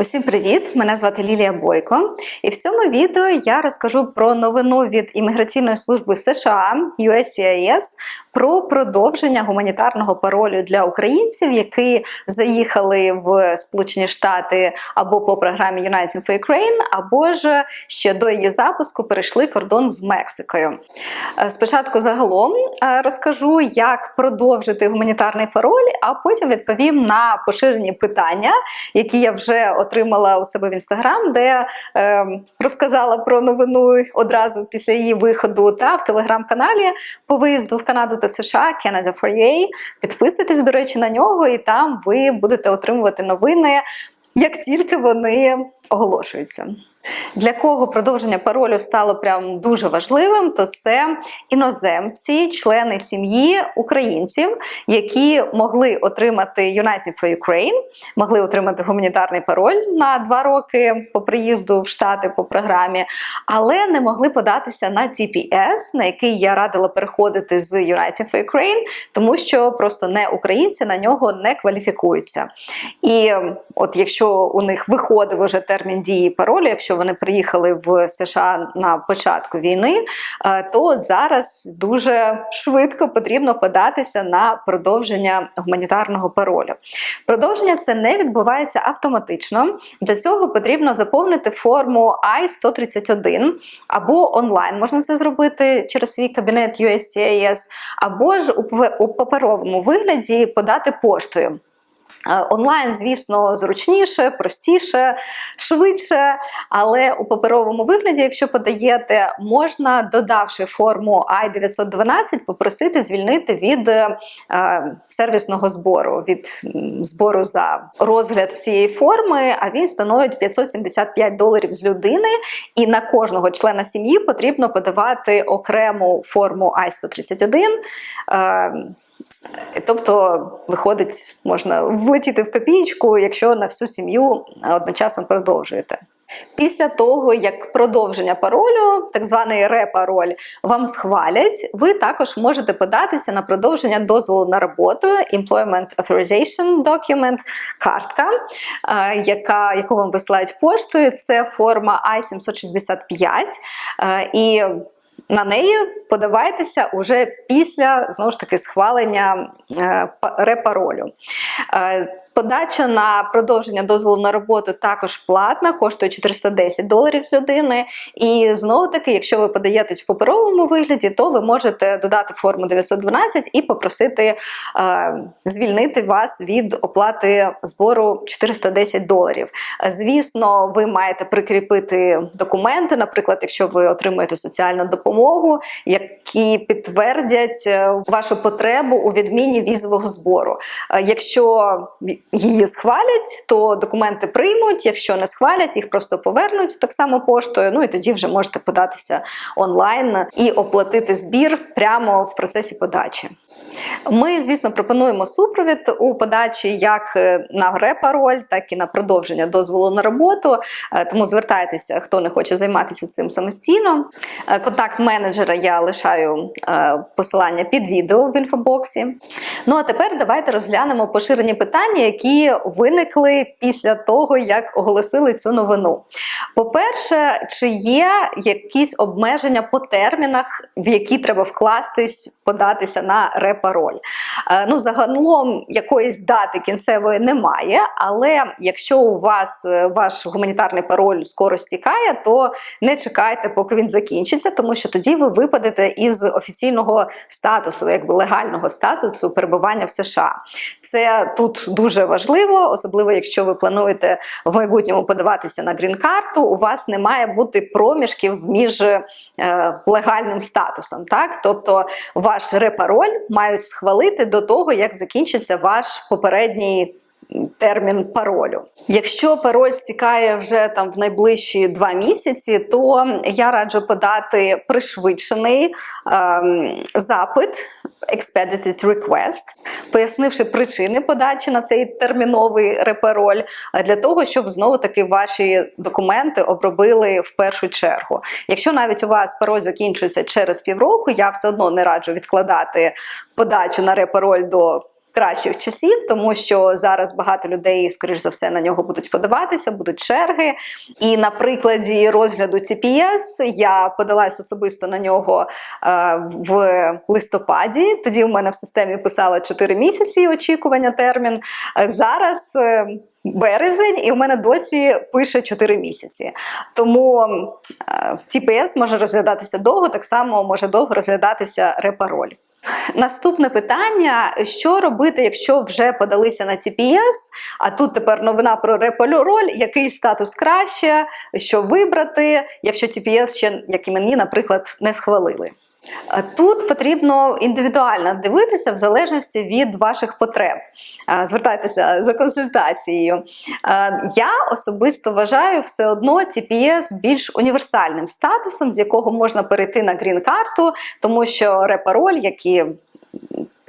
Усім привіт! Мене звати Лілія Бойко, і в цьому відео я розкажу про новину від імміграційної служби США USCIS про продовження гуманітарного паролю для українців, які заїхали в Сполучені Штати або по програмі United for Ukraine, або ж ще до її запуску перейшли кордон з Мексикою. Е, Спочатку загалом е, розкажу, як продовжити гуманітарний пароль, а потім відповім на поширені питання, які я вже отримала у себе в інстаграм, де е, розказала про новину одразу після її виходу, та в телеграм-каналі по виїзду в Канаду та США Canada for UA. Підписуйтесь, до речі, на нього, і там ви будете отримувати новини, як тільки вони оголошуються. Для кого продовження паролю стало прям дуже важливим, то це іноземці, члени сім'ї українців, які могли отримати United for Ukraine, могли отримати гуманітарний пароль на два роки по приїзду в Штати по програмі, але не могли податися на TPS, на який я радила переходити з United for Ukraine, тому що просто не українці на нього не кваліфікуються. І от якщо у них виходив уже термін дії паролю, якщо вони приїхали в США на початку війни, е, то зараз дуже швидко потрібно податися на продовження гуманітарного паролю. Продовження це не відбувається автоматично. Для цього потрібно заповнити форму I-131 або онлайн можна це зробити через свій кабінет USCIS, або ж у паперовому вигляді подати поштою. Е, Онлайн, звісно, зручніше, простіше, швидше, але у паперовому вигляді, якщо подаєте, можна, додавши форму I-912, попросити звільнити від е, сервісного збору, від збору за розгляд цієї форми, а він становить 575 доларів з людини, і на кожного члена сім'ї потрібно подавати окрему форму I-131. е, Тобто, виходить, можна влетіти в копієчку, якщо на всю сім'ю одночасно продовжуєте. Після того, як продовження паролю, так званий репароль, вам схвалять, ви також можете податися на продовження дозволу на роботу Employment Authorization Document, картка, яка, яку вам висилають поштою. Це форма I-765. е, І на неї подавайтеся уже після знову ж таки схвалення е, репаролю. Подача на продовження дозволу на роботу також платна, коштує 410 доларів з людини. І знову таки, якщо ви подаєтесь в паперовому вигляді, то ви можете додати форму 912 і попросити е, звільнити вас від оплати збору 410 доларів. Звісно, ви маєте прикріпити документи, наприклад, якщо ви отримуєте соціальну допомогу, які підтвердять е, вашу потребу у відміні візового збору. Е, Якщо її схвалять, то документи приймуть. Якщо не схвалять, їх просто повернуть так само поштою. Ну і тоді вже можете податися онлайн і оплатити збір прямо в процесі подачі. Ми, звісно, пропонуємо супровід у подачі як е, на репароль, так і на продовження дозволу на роботу. Е, Тому звертайтеся, хто не хоче займатися цим самостійно. Е, Контакт менеджера я лишаю посилання під відео в інфобоксі. Ну а тепер давайте розглянемо поширені питання, які виникли після того, як оголосили цю новину. По-перше, чи є якісь обмеження по термінах, в які треба вкластись, податися на репароль? Е, Ну, загалом якоїсь дати кінцевої немає, але якщо у вас е, ваш гуманітарний пароль скоро стікає, то не чекайте, поки він закінчиться, тому що тоді ви випадете із офіційного статусу, якби легального статусу перебування в США. Це тут дуже важливо, особливо якщо ви плануєте в майбутньому подаватися на грін-карту, у вас не має бути проміжків між е, легальним статусом. Так? Тобто ваш репароль мають схвалити до того, як закінчиться ваш попередній. Термін паролю. Якщо пароль стікає вже там в найближчі два місяці, то я раджу подати пришвидшений ем, запит Expedited Request, пояснивши причини подачі на цей терміновий репероль, е, для того, щоб знову таки ваші документи обробили в першу чергу. Якщо навіть у вас пароль закінчується через півроку, я все одно не раджу відкладати подачу на репероль до кращих часів, тому що зараз багато людей, скоріш за все, на нього будуть подаватися, будуть черги. І на прикладі розгляду TPS я подалась особисто на нього е, в листопаді. Тоді у мене в системі писало 4 місяці очікування термін. Е, Зараз. е, Березень, і у мене досі пише 4 місяці. Тому е, TPS може розглядатися довго, так само може довго розглядатися репароль. Наступне питання: що робити, якщо вже подалися на TPS, а тут тепер новина про репольороль, який статус краще, що вибрати, якщо TPS ще, як і мені, наприклад, не схвалили. А Тут потрібно індивідуально дивитися в залежності від ваших потреб. А, Звертайтеся за консультацією. Я особисто вважаю все одно TPS більш універсальним статусом, з якого можна перейти на грін-карту, тому що репароль, які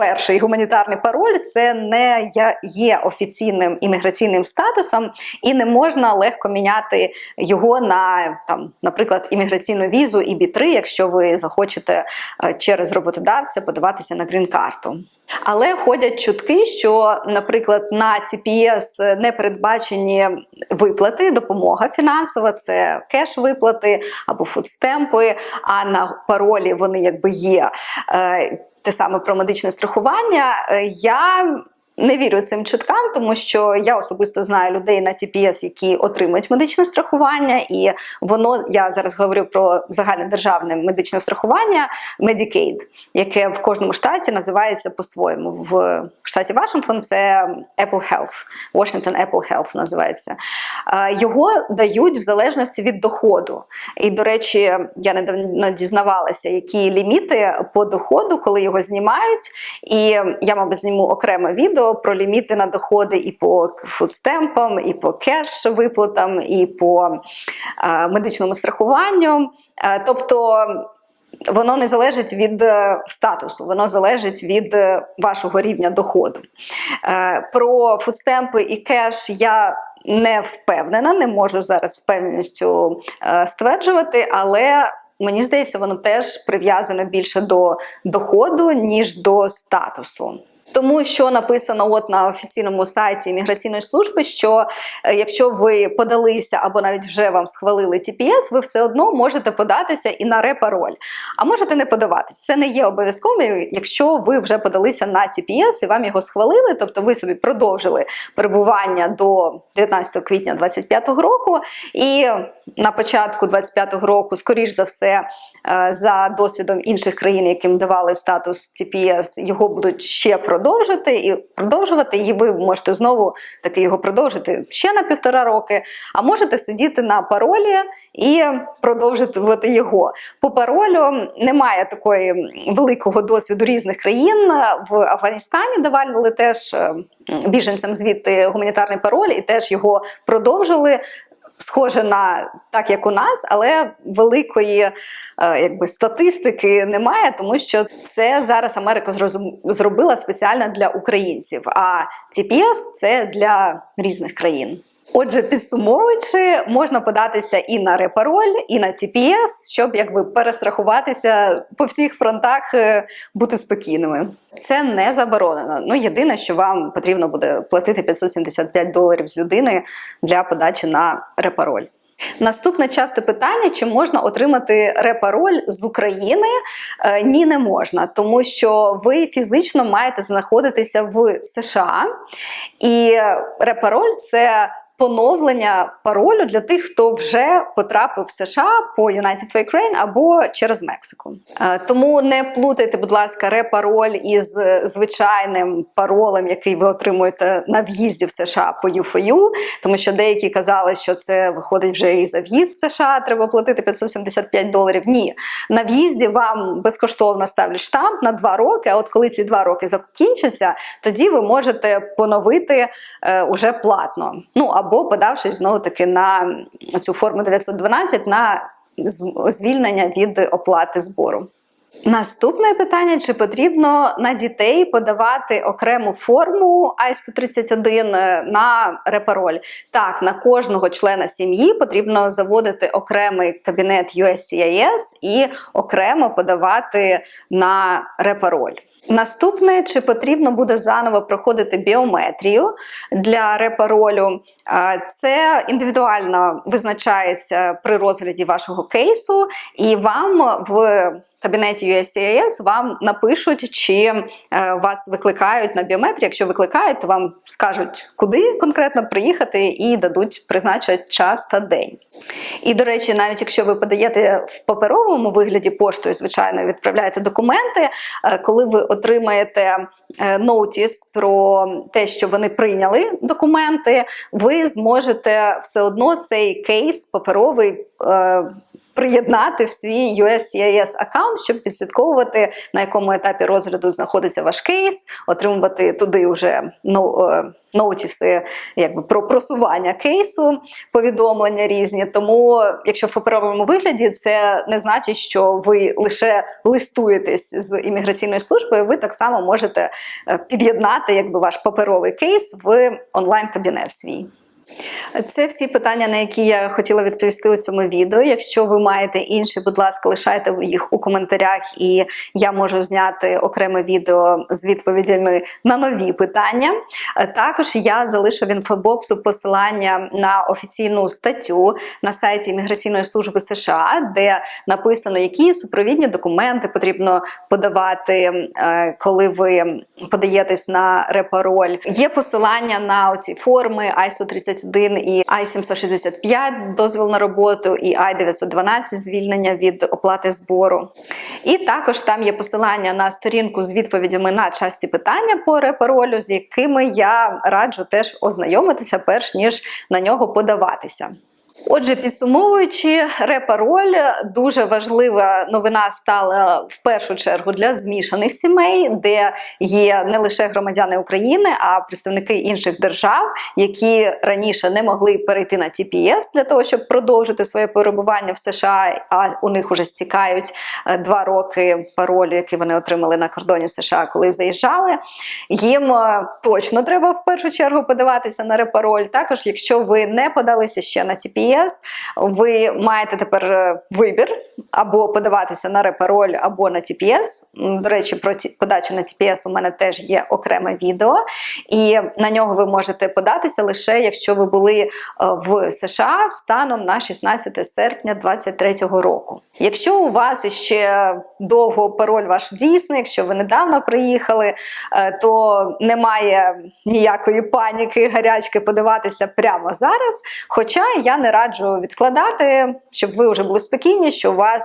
перший гуманітарний пароль це не є офіційним імміграційним статусом, і не можна легко міняти його на там, наприклад, імміграційну візу EB3, якщо ви захочете е, через роботодавця подаватися на грін-карту. Але ходять чутки, що, наприклад, на TPS не передбачені виплати, допомога фінансова, це кеш-виплати або фудстемпи, а на паролі вони якби є. Те саме про медичне страхування. Е, Я не вірю цим чуткам, тому що я особисто знаю людей на TPS, які отримують медичне страхування, і воно я зараз говорю про загальнодержавне медичне страхування Medicaid, яке в кожному штаті називається по-своєму. В штаті Вашингтон це Apple Health, Washington Apple Health називається. Його дають в залежності від доходу. І, до речі, я недавно дізнавалася, які ліміти по доходу, коли його знімають. І я, мабуть, зніму окреме відео про ліміти на доходи і по фудстемпам, і по кеш-виплатам, і по медичному страхуванню. Тобто. Воно не залежить від е, статусу, воно залежить від е, вашого рівня доходу. Е, Про фудстемпи і кеш я не впевнена, не можу зараз впевненістю стверджувати, але мені здається, воно теж прив'язано більше до доходу, ніж до статусу. Тому що написано от на офіційному сайті імміграційної служби, що е, якщо ви подалися або навіть вже вам схвалили TPS, ви все одно можете податися і на репароль. А можете не подаватись. Це не є обов'язковим, якщо ви вже подалися на TPS і вам його схвалили, тобто ви собі продовжили перебування до 19 квітня 2025 року, і на початку 2025 року, скоріш за все, е, за досвідом інших країн, яким давали статус TPS, його будуть ще продовжити і продовжувати. І ви можете знову таки його продовжити ще на півтора роки, а можете сидіти на паролі і продовжувати його. По паролю немає такої великого досвіду різних країн. В Афганістані давали теж е, біженцям звідти гуманітарний пароль, і теж його продовжили. Схоже на так, як у нас, але великої е, якби статистики немає, тому що це зараз Америка зробила спеціально для українців. А TPS – це для різних країн. Отже, підсумовуючи, можна податися і на репароль, і на TPS, щоб якби перестрахуватися по всіх фронтах, е, бути спокійними. Це не заборонено. Ну єдине, що вам потрібно буде платити 575 доларів з людини для подачі на репароль. Наступне часте питання: чи можна отримати репароль з України? Е, Ні, не можна, тому що ви фізично маєте знаходитися в США, і репароль це. Поновлення паролю для тих, хто вже потрапив в США по United for Ukraine або через Мексику. Е, Тому не плутайте, будь ласка, репароль із звичайним паролем, який ви отримуєте на в'їзді в США по U4U, тому що деякі казали, що це виходить вже і за в'їзд в США, треба платити 575 доларів. Ні, на в'їзді вам безкоштовно ставлять штамп на два роки. А от коли ці два роки закінчаться, тоді ви можете поновити е, уже платно. Ну або подавшись знову таки на цю форму 912 на звільнення від оплати збору. Наступне питання: чи потрібно на дітей подавати окрему форму I-131 на репароль? Так, на кожного члена сім'ї потрібно заводити окремий кабінет USCIS і окремо подавати на репароль. Наступне, чи потрібно буде заново проходити біометрію для репаролю? Це індивідуально визначається при розгляді вашого кейсу, і вам в кабінеті USCIS вам напишуть, чи е, вас викликають на біометрію. Якщо викликають, то вам скажуть, куди конкретно приїхати, і дадуть призначать час та день. І до речі, навіть якщо ви подаєте в паперовому вигляді поштою, звичайно, відправляєте документи, е, коли ви отримаєте е, ноутіс про те, що вони прийняли документи, ви зможете все одно цей кейс паперовий. Е, Приєднати в свій USCIS аккаунт, щоб відслідковувати на якому етапі розгляду знаходиться ваш кейс, отримувати туди вже ну, е, ноутіси якби про просування кейсу, повідомлення різні. Тому, якщо в паперовому вигляді, це не значить, що ви лише листуєтесь з імміграційною службою, ви так само можете е, під'єднати якби ваш паперовий кейс в онлайн-кабінет свій. Це всі питання, на які я хотіла відповісти у цьому відео. Якщо ви маєте інші, будь ласка, лишайте їх у коментарях, і я можу зняти окреме відео з відповідями на нові питання. Також я залишу в інфобоксу посилання на офіційну статтю на сайті Імміграційної служби США, де написано, які супровідні документи потрібно подавати, е, коли ви подаєтесь на репароль. Є посилання на оці форми I-131 і I-765 дозвіл на роботу, і I-912 звільнення від оплати збору. І також там є посилання на сторінку з відповідями на часті питання по репаролю, з якими я раджу теж ознайомитися, перш ніж на нього подаватися. Отже, підсумовуючи, репароль дуже важлива новина стала в першу чергу для змішаних сімей, де є не лише громадяни України, а представники інших держав, які раніше не могли перейти на TPS для того, щоб продовжити своє перебування в США. А у них уже стікають е, два роки паролю, який вони отримали на кордоні США, коли заїжджали. Їм е, точно треба в першу чергу подаватися на репароль. Також, якщо ви не подалися ще на TPS, ЄС, ви маєте тепер е, вибір або подаватися на репароль, або на TPS. До речі, про подачу на TPS у мене теж є окреме відео, і на нього ви можете податися лише якщо ви були е, в США станом на 16 серпня 2023 року. Якщо у вас ще довго пароль ваш дійсний, якщо ви недавно приїхали, е, то немає ніякої паніки, гарячки подаватися прямо зараз. Хоча я не раджу відкладати, щоб ви вже були спокійні, що у вас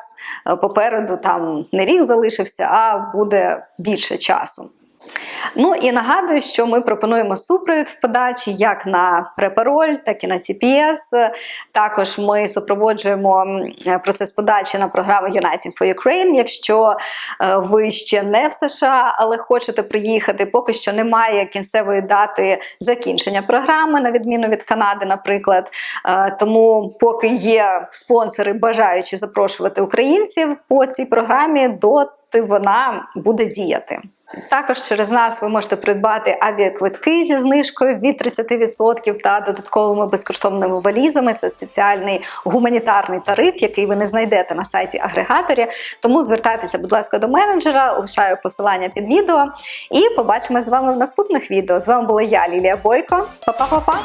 е, попереду там не рік залишився, а буде більше часу. Ну і нагадую, що ми пропонуємо супровід в подачі як на репароль, так і на TPS. Також ми супроводжуємо процес подачі на програму United for Ukraine. Якщо е, ви ще не в США, але хочете приїхати, поки що немає кінцевої дати закінчення програми, на відміну від Канади, наприклад. Е, тому, поки є спонсори, бажаючи запрошувати українців по цій програмі, доти вона буде діяти. Також через нас ви можете придбати авіаквитки зі знижкою від 30% та додатковими безкоштовними валізами. Це спеціальний гуманітарний тариф, який ви не знайдете на сайті агрегаторі. Тому звертайтеся, будь ласка, до менеджера, лишаю посилання під відео. І побачимось з вами в наступних відео. З вами була я, Лілія Бойко. Па-па-па-па!